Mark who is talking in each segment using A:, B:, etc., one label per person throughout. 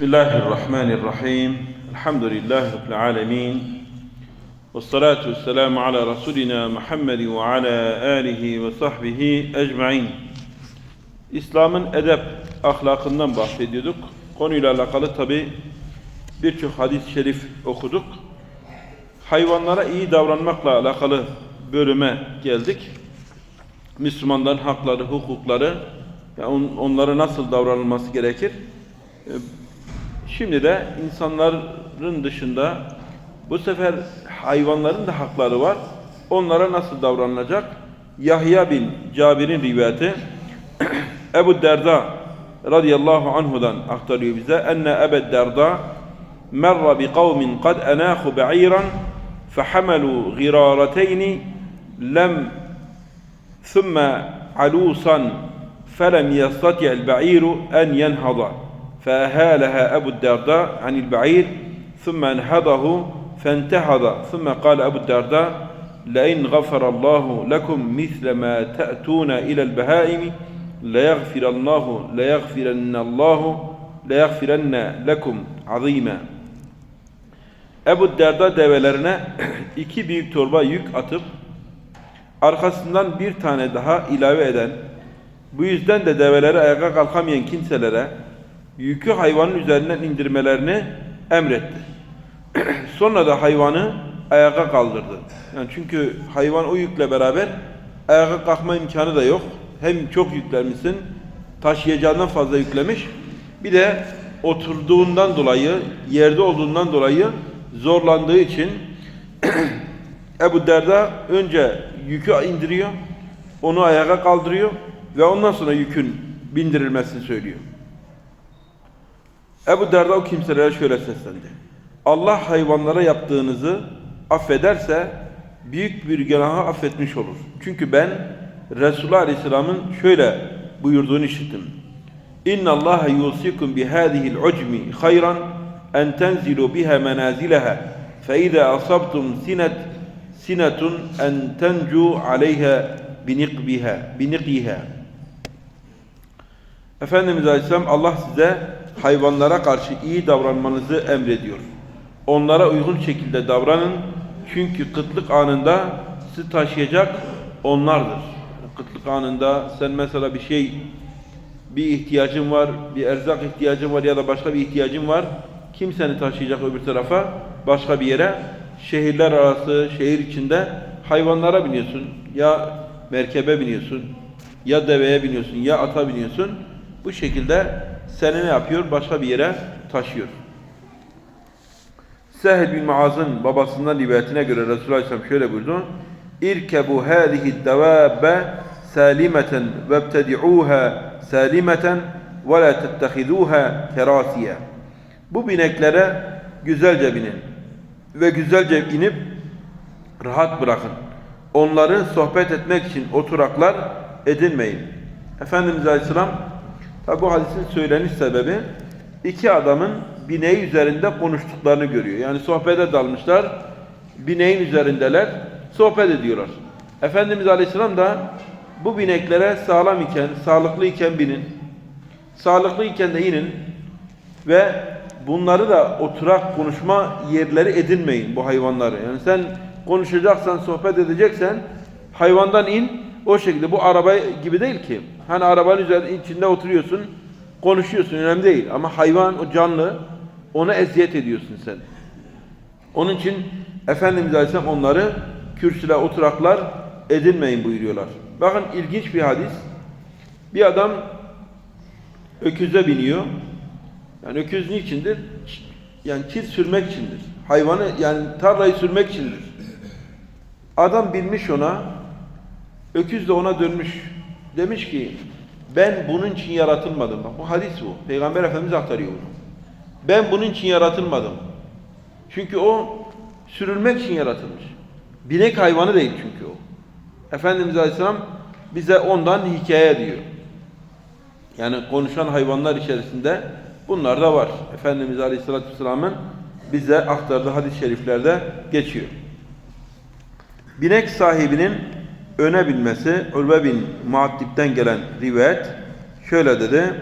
A: Bismillahirrahmanirrahim. Elhamdülillahi Rabbil alemin. Ve salatu ve selamu ala Resulina Muhammed ve ala alihi ve sahbihi ecmain. İslam'ın edep ahlakından bahsediyorduk. Konuyla alakalı tabi birçok hadis-i şerif okuduk. Hayvanlara iyi davranmakla alakalı bölüme geldik. Müslümanların hakları, hukukları, yani on- onlara nasıl davranılması gerekir? Ee, Şimdi de insanların dışında bu sefer hayvanların da hakları var. Onlara nasıl davranılacak? Yahya bin Cabir'in rivayeti Ebu Derda radıyallahu anhudan aktarıyor bize. Enne Ebu Derda merra bi kavmin kad enahu ba'iran فحملوا غرارتين لم ثم علوصا فلم يستطع البعير أن ينهض فأهالها أبو الدرداء عن البعير ثم انهضه فانتهض ثم قال أبو الدرداء لئن غفر الله لكم مثل ما تأتون إلى البهائم ليغفر الله ليغفرن الله ليغفرن لكم عظيما Ebu Derda develerine iki büyük torba yük atıp arkasından bir tane daha ilave eden, bu yüzden de develeri ayağa kalkamayan kimselere yükü hayvanın üzerinden indirmelerini emretti. Sonra da hayvanı ayağa kaldırdı. Yani çünkü hayvan o yükle beraber ayağa kalkma imkanı da yok. Hem çok yüklemişsin, taşıyacağından fazla yüklemiş. Bir de oturduğundan dolayı, yerde olduğundan dolayı zorlandığı için Ebu Derda önce yükü indiriyor, onu ayağa kaldırıyor ve ondan sonra yükün bindirilmesini söylüyor. Ebu Derda o kimselere şöyle seslendi. Allah hayvanlara yaptığınızı affederse büyük bir günahı affetmiş olur. Çünkü ben Resulullah Aleyhisselam'ın şöyle buyurduğunu işittim. Yusikum bi hadihi'l ucmi hayran en tenzilu biha manazilaha fe iza asabtum sinet sinetun en tencu aleyha biniqbiha biniqiha Efendimiz Aleyhisselam Allah size hayvanlara karşı iyi davranmanızı emrediyor. Onlara uygun şekilde davranın. Çünkü kıtlık anında sizi taşıyacak onlardır. Kıtlık anında sen mesela bir şey, bir ihtiyacın var, bir erzak ihtiyacın var ya da başka bir ihtiyacın var. Kim seni taşıyacak öbür tarafa? Başka bir yere. Şehirler arası, şehir içinde hayvanlara biniyorsun. Ya merkebe biniyorsun, ya deveye biniyorsun, ya ata biniyorsun. Bu şekilde seni ne yapıyor? Başka bir yere taşıyor. Sehl bin Muaz'ın babasından rivayetine göre Resulullah Aleyhisselam şöyle buyurdu. İrkebu hâzihi devâbe salimeten vebtedi'ûhâ salimeten ve la tettehidûhâ kerâsiye. Bu bineklere güzelce binin ve güzelce inip rahat bırakın. Onları sohbet etmek için oturaklar edinmeyin. Efendimiz Aleyhisselam tabi bu hadisin söyleniş sebebi iki adamın bineği üzerinde konuştuklarını görüyor. Yani sohbete dalmışlar, bineğin üzerindeler, sohbet ediyorlar. Efendimiz Aleyhisselam da bu bineklere sağlam iken, sağlıklı iken binin, sağlıklı iken de inin ve bunları da oturak konuşma yerleri edinmeyin bu hayvanları. Yani sen konuşacaksan, sohbet edeceksen hayvandan in, o şekilde bu araba gibi değil ki. Hani arabanın üzerinde içinde oturuyorsun, konuşuyorsun önemli değil ama hayvan o canlı ona eziyet ediyorsun sen. Onun için Efendimiz Aleyhisselam onları kürsüler, oturaklar edinmeyin buyuruyorlar. Bakın ilginç bir hadis. Bir adam öküze biniyor. Yani öküz niçindir? Yani çiz sürmek içindir. Hayvanı yani tarlayı sürmek içindir. Adam binmiş ona, öküz de ona dönmüş. Demiş ki ben bunun için yaratılmadım. Bak bu hadis bu. Peygamber Efendimiz aktarıyor bunu. Ben bunun için yaratılmadım. Çünkü o sürülmek için yaratılmış. Binek hayvanı değil çünkü o. Efendimiz Aleyhisselam bize ondan hikaye diyor. Yani konuşan hayvanlar içerisinde bunlar da var. Efendimiz Aleyhisselatü Vesselam'ın bize aktardığı hadis-i şeriflerde geçiyor. Binek sahibinin öne binmesi, Ulve bin Muaddib'den gelen rivayet şöyle dedi.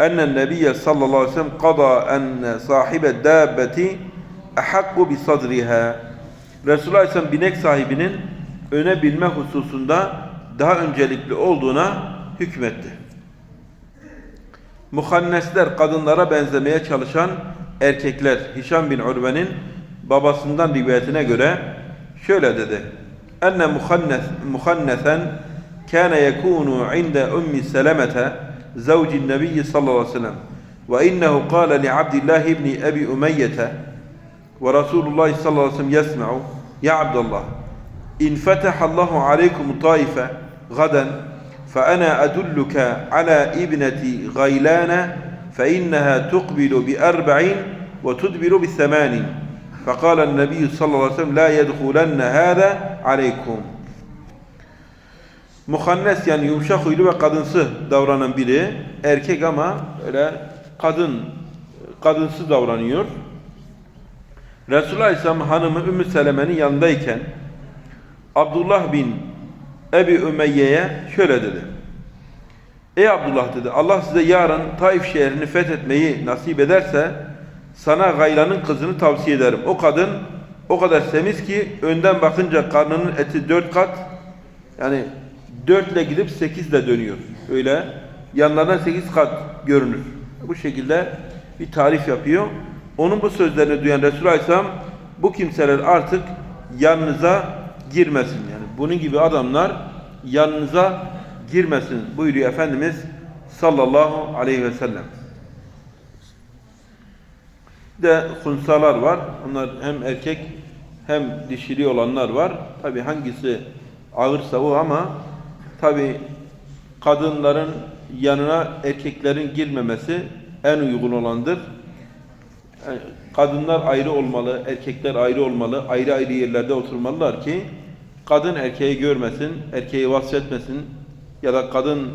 A: enne nebiyye sallallahu aleyhi ve sellem qada enne sahibe dabbeti ahakku bi sadriha. Resulullah Aleyhisselam binek sahibinin öne bilme hususunda daha öncelikli olduğuna hükmetti. Muhannesler kadınlara benzemeye çalışan erkekler Hişam bin Urve'nin babasından rivayetine göre şöyle dedi. أن مخنث مخنثا كان يكون عند أم سلمة زوج النبي صلى الله عليه وسلم وإنه قال لعبد الله بن أبي أمية ورسول الله صلى الله عليه وسلم يسمع يا عبد الله إن فتح الله عليكم طائفة غدا فأنا أدلك على ابنة غيلانة فإنها تقبل بأربع وتدبر بالثمانين فقال النبي صلى الله عليه وسلم لا يدخلن هذا عليكم Muhannes yani yumuşak huylu ve kadınsı davranan biri erkek ama öyle kadın kadınsı davranıyor. Resulullah Aleyhisselam hanımı Ümmü Seleme'nin yanındayken Abdullah bin Ebi Ümeyye'ye şöyle dedi. Ey Abdullah dedi Allah size yarın Taif şehrini fethetmeyi nasip ederse sana Gayla'nın kızını tavsiye ederim. O kadın o kadar semiz ki önden bakınca karnının eti dört kat yani dörtle gidip sekizle dönüyor. Öyle yanlardan sekiz kat görünür. Bu şekilde bir tarif yapıyor. Onun bu sözlerini duyan Resulullah Aleyhisselam bu kimseler artık yanınıza girmesin. Yani bunun gibi adamlar yanınıza girmesin buyuruyor Efendimiz sallallahu aleyhi ve sellem. De hunsalar var. Onlar hem erkek hem dişili olanlar var. Tabi hangisi ağırsa o ama tabi kadınların yanına erkeklerin girmemesi en uygun olandır. Yani kadınlar ayrı olmalı, erkekler ayrı olmalı, ayrı ayrı yerlerde oturmalılar ki kadın erkeği görmesin, erkeği vasfetmesin ya da kadın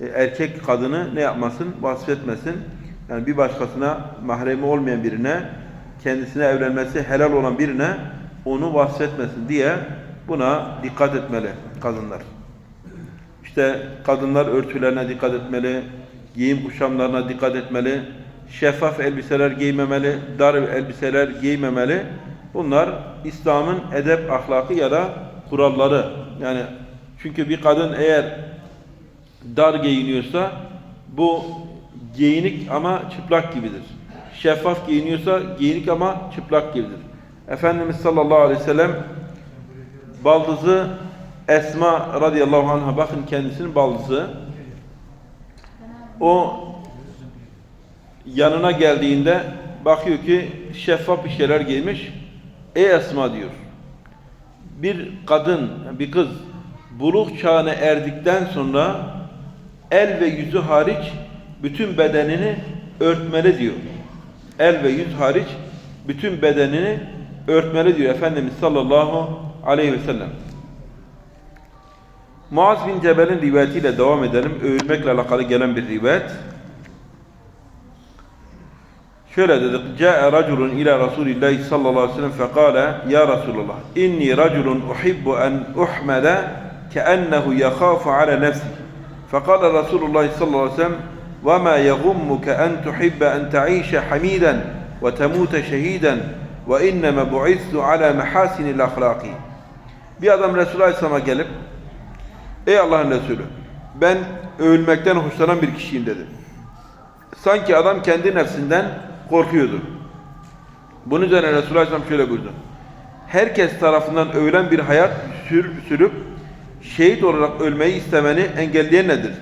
A: e, erkek kadını ne yapmasın? Vasfetmesin. Yani bir başkasına mahremi olmayan birine, kendisine evlenmesi helal olan birine onu vasfetmesin diye buna dikkat etmeli kadınlar. İşte kadınlar örtülerine dikkat etmeli, giyim kuşamlarına dikkat etmeli, şeffaf elbiseler giymemeli, dar elbiseler giymemeli. Bunlar İslam'ın edep ahlakı ya da kuralları. Yani çünkü bir kadın eğer dar giyiniyorsa bu giyinik ama çıplak gibidir. Şeffaf giyiniyorsa giyinik ama çıplak gibidir. Efendimiz sallallahu aleyhi ve sellem baldızı Esma radıyallahu anh'a bakın kendisinin baldızı o yanına geldiğinde bakıyor ki şeffaf bir şeyler giymiş. Ey Esma diyor. Bir kadın, bir kız buluk çağına erdikten sonra el ve yüzü hariç bütün bedenini örtmeli diyor. El ve yüz hariç bütün bedenini örtmeli diyor Efendimiz sallallahu aleyhi ve sellem. Muaz bin Cebel'in rivayetiyle devam edelim. Övülmekle alakalı gelen bir rivayet. Şöyle dedik. Câe raculun ila Resulillahi sallallahu aleyhi ve sellem fekâle Ya Resulullah inni raculun uhibbu en uhmede keennehu yekâfu ala nefsi. Fekâle Resulullah sallallahu aleyhi ve sellem وما يغمك أن تحب أن تعيش حميدا وتموت شهيدا وإنما بعثت على محاسن الأخلاق Bir adam Resulullah Aleyhisselam'a gelip Ey Allah'ın Resulü ben ölmekten hoşlanan bir kişiyim dedi. Sanki adam kendi nefsinden korkuyordu. Bunun üzerine Resulullah Aleyhisselam şöyle buyurdu. Herkes tarafından övülen bir hayat sür, sürüp şehit olarak ölmeyi istemeni engelleyen nedir?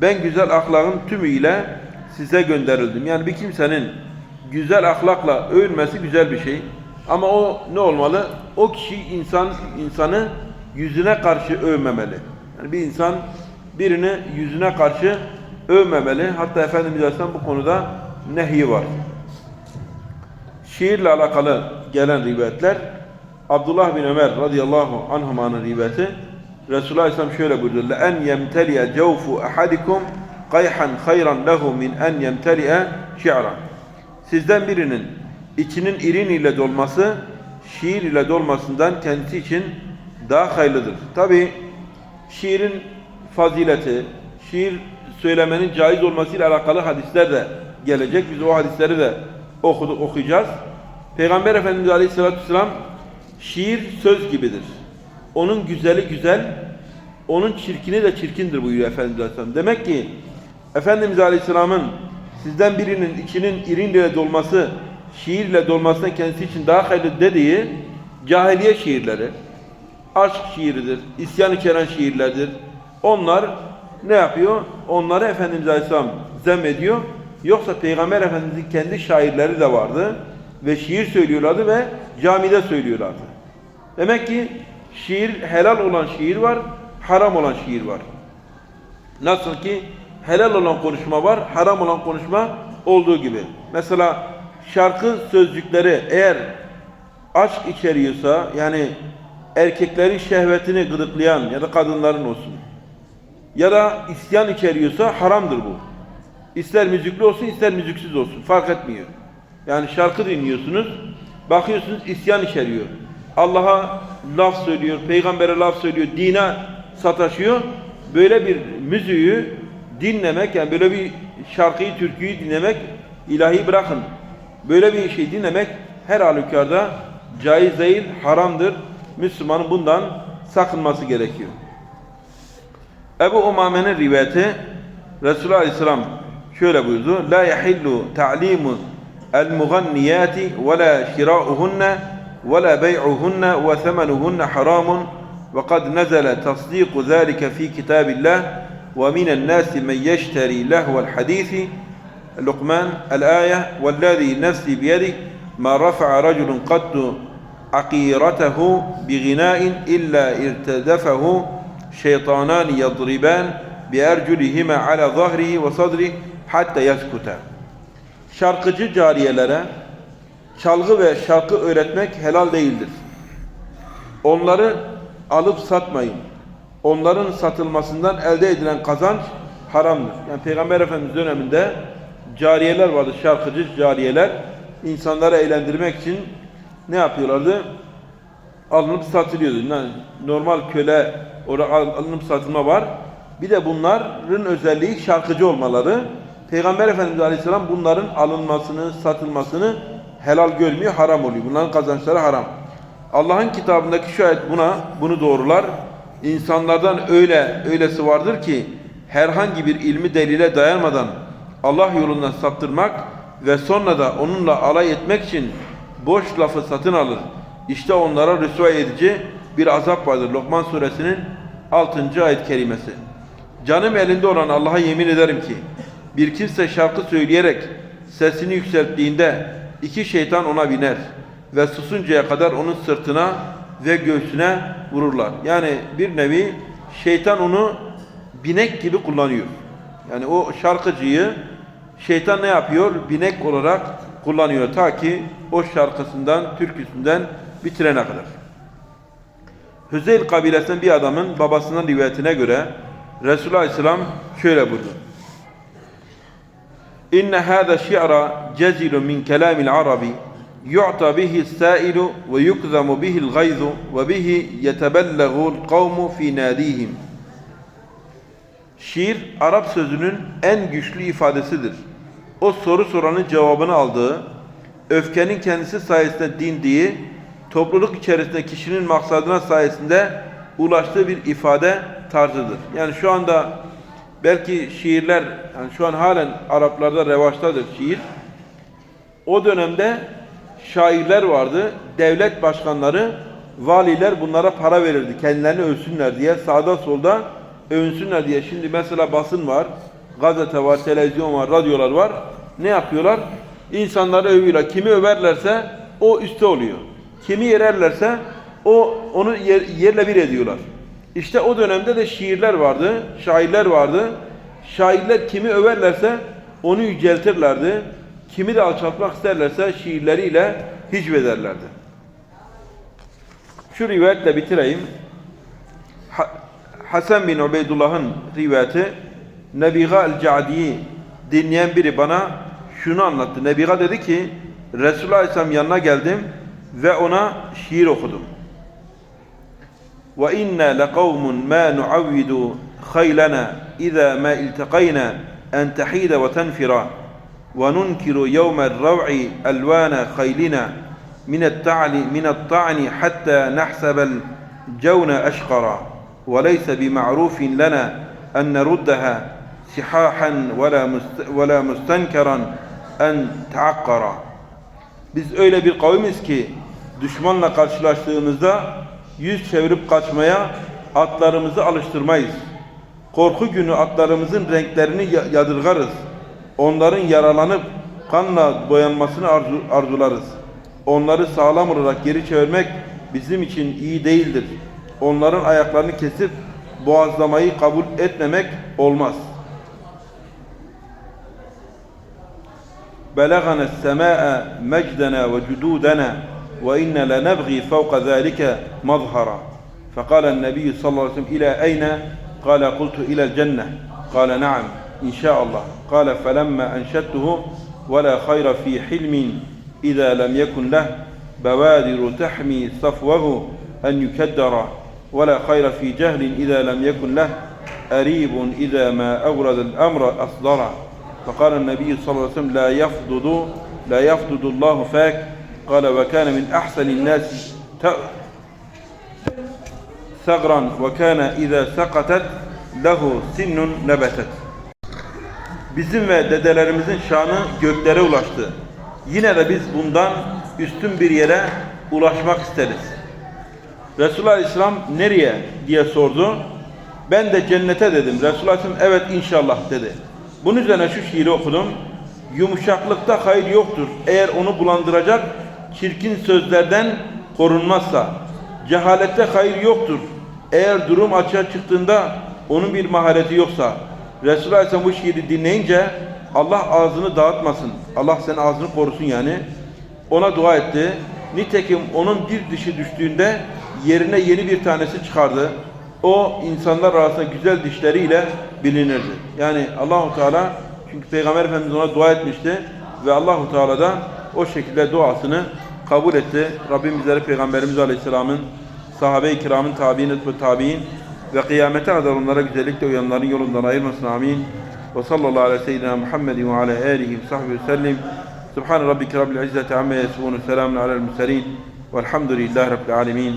A: Ben güzel ahlakın tümüyle size gönderildim. Yani bir kimsenin güzel ahlakla övülmesi güzel bir şey. Ama o ne olmalı? O kişi insan insanı yüzüne karşı övmemeli. Yani bir insan birini yüzüne karşı övmemeli. Hatta Efendimiz Aleyhisselam bu konuda nehi var. Şiirle alakalı gelen rivayetler Abdullah bin Ömer radıyallahu anhumanın rivayeti Resulullah Aleyhisselam şöyle buyurdu. en yemteliye cevfu ahadikum kayhan hayran lehu min en yemteliye şi'ran. Sizden birinin içinin irin ile dolması şiir ile dolmasından kendisi için daha hayırlıdır. Tabi şiirin fazileti, şiir söylemenin caiz olmasıyla alakalı hadisler de gelecek. Biz o hadisleri de okuduk, okuyacağız. Peygamber Efendimiz Aleyhisselatü Vesselam şiir söz gibidir. Onun güzeli güzel, onun çirkini de çirkindir buyuruyor Efendimiz Aleyhisselam. Demek ki Efendimiz Aleyhisselam'ın sizden birinin içinin irinle dolması, şiirle dolmasından kendisi için daha hayırlı dediği cahiliye şiirleri, aşk şiiridir, isyan içeren şiirlerdir. Onlar ne yapıyor? Onları Efendimiz Aleyhisselam zemmediyor. Yoksa Peygamber Efendimiz'in kendi şairleri de vardı ve şiir söylüyorlardı ve camide söylüyorlardı. Demek ki şiir helal olan şiir var, haram olan şiir var. Nasıl ki helal olan konuşma var, haram olan konuşma olduğu gibi. Mesela şarkı sözcükleri eğer aşk içeriyorsa yani erkeklerin şehvetini gıdıklayan ya da kadınların olsun ya da isyan içeriyorsa haramdır bu. İster müzikli olsun ister müziksiz olsun fark etmiyor. Yani şarkı dinliyorsunuz bakıyorsunuz isyan içeriyor. Allah'a laf söylüyor, peygambere laf söylüyor, dine sataşıyor. Böyle bir müziği dinlemek yani böyle bir şarkıyı, türküyü dinlemek ilahi bırakın. Böyle bir şey dinlemek her halükarda caiz değil, haramdır. Müslümanın bundan sakınması gerekiyor. Ebu Umame'nin rivayeti Resulullah Aleyhisselam şöyle buyurdu. La yahillu ta'limu el-mughanniyati ve la şira'uhunna ولا بيعهن وثمنهن حرام وقد نزل تصديق ذلك في كتاب الله ومن الناس من يشتري لهو الحديث. لقمان الآية والذي نفسي بيده ما رفع رجل قد عقيرته بغناء إلا ارتدفه شيطانان يضربان بأرجلهما على ظهره وصدره حتى يسكتا. شرق Şarkıcı لنا çalgı ve şarkı öğretmek helal değildir. Onları alıp satmayın. Onların satılmasından elde edilen kazanç haramdır. Yani Peygamber Efendimiz döneminde cariyeler vardı, şarkıcı cariyeler. insanları eğlendirmek için ne yapıyorlardı? Alınıp satılıyordu. Yani normal köle orada alınıp satılma var. Bir de bunların özelliği şarkıcı olmaları. Peygamber Efendimiz Aleyhisselam bunların alınmasını, satılmasını helal görmüyor, haram oluyor. Bunların kazançları haram. Allah'ın kitabındaki şu ayet buna bunu doğrular. İnsanlardan öyle öylesi vardır ki herhangi bir ilmi delile dayanmadan Allah yolundan saptırmak ve sonra da onunla alay etmek için boş lafı satın alır. İşte onlara rüsva edici bir azap vardır. Lokman suresinin 6. ayet kelimesi. Canım elinde olan Allah'a yemin ederim ki bir kimse şarkı söyleyerek sesini yükselttiğinde iki şeytan ona biner ve susuncaya kadar onun sırtına ve göğsüne vururlar. Yani bir nevi şeytan onu binek gibi kullanıyor. Yani o şarkıcıyı şeytan ne yapıyor? Binek olarak kullanıyor ta ki o şarkısından, türküsünden bitirene kadar. Hüzeyl kabilesinden bir adamın babasının rivayetine göre Resulullah Aleyhisselam şöyle buyurdu. Şi'ra cezilun min kelâmil arabi yu'ta bihi s-sâilu ve yukzamu bihil gayzu ve bihi yetebellegul kavmu fi nâdihim. Şiir Arap sözünün en güçlü ifadesidir. O soru soranın cevabını aldığı, öfkenin kendisi sayesinde dindiği, topluluk içerisinde kişinin maksadına sayesinde ulaştığı bir ifade tarzıdır. Yani şu anda belki şiirler, yani şu an halen Araplarda revaçtadır şiir. O dönemde şairler vardı, devlet başkanları, valiler bunlara para verirdi kendilerini övsünler diye, sağda solda övünsünler diye. Şimdi mesela basın var, gazete var, televizyon var, radyolar var. Ne yapıyorlar? İnsanları övüyorlar. Kimi överlerse o üstte oluyor. Kimi yererlerse o onu yer, yerle bir ediyorlar. İşte o dönemde de şiirler vardı, şairler vardı. Şairler kimi överlerse onu yüceltirlerdi. Kimi de alçaltmak isterlerse şiirleriyle hicvederlerdi. Şu rivayetle bitireyim. Ha Hasan bin Ubeydullah'ın rivayeti Nebiga el-Cadi'yi dinleyen biri bana şunu anlattı. Nebiga dedi ki Resulullah Aleyhisselam yanına geldim ve ona şiir okudum. Inna leqavmun ma nuavvidu haylana إذا ما التقينا أن تحيد وتنفر وننكر يوم الروع ألوان خيلنا من التعن من الطعن حتى نحسب الجون أشقرا. وليس بمعروف لنا أن نردها سحاحا ولا ولا مستنكرا أن تعقرا. Biz öyle bir ki düşmanla karşılaştığımızda yüz çevirip kaçmaya atlarımızı alıştırmayız. Korku günü atlarımızın renklerini yadırgarız. Onların yaralanıp kanla boyanmasını arzu, arzularız. Onları sağlam olarak geri çevirmek bizim için iyi değildir. Onların ayaklarını kesip boğazlamayı kabul etmemek olmaz. Belagane sema'e mecdene ve cududene وإنا لنبغي فوق ذلك مظهرا. فقال النبي صلى الله عليه وسلم إلى أين؟ قال قلت إلى الجنة. قال نعم إن شاء الله. قال فلما أنشدته ولا خير في حلم إذا لم يكن له. بوادر تحمي صفوه أن يكدر. ولا خير في جهل إذا لم يكن له. أريب إذا ما أورد الأمر أصدره فقال النبي صلى الله عليه وسلم لا يفضض لا يفضض الله فاك. قال وكان من أحسن الناس ت- ثغرا وكان إذا سقطت له سن نبتت Bizim ve dedelerimizin şanı göklere ulaştı. Yine de biz bundan üstün bir yere ulaşmak isteriz. Resulullah Aleyhisselam nereye diye sordu. Ben de cennete dedim. Resulullah Aleyhisselam evet inşallah dedi. Bunun üzerine şu şiiri okudum. Yumuşaklıkta hayır yoktur. Eğer onu bulandıracak çirkin sözlerden korunmazsa. Cehalette hayır yoktur. Eğer durum açığa çıktığında onun bir mahareti yoksa. Resulullah Aleyhisselam bu şiiri dinleyince Allah ağzını dağıtmasın. Allah senin ağzını korusun yani. Ona dua etti. Nitekim onun bir dişi düştüğünde yerine yeni bir tanesi çıkardı. O insanlar arasında güzel dişleriyle bilinirdi. Yani Allahu Teala çünkü Peygamber Efendimiz ona dua etmişti ve Allahu Teala da o şekilde duasını kabul etti. Rabbim bizleri Peygamberimiz Aleyhisselam'ın sahabe-i kiramın tabi'in ve tabi'in ve kıyamete kadar onlara güzellikle uyanların yolundan ayırmasın amin. Ve sallallahu aleyhi ve seyyidina Muhammedin ve ala alihi ve sahbihi ve sellim. Subhan rabbike rabbil izzeti amma yasifun. Selamun alel murselin. Velhamdülillahi rabbil alemin.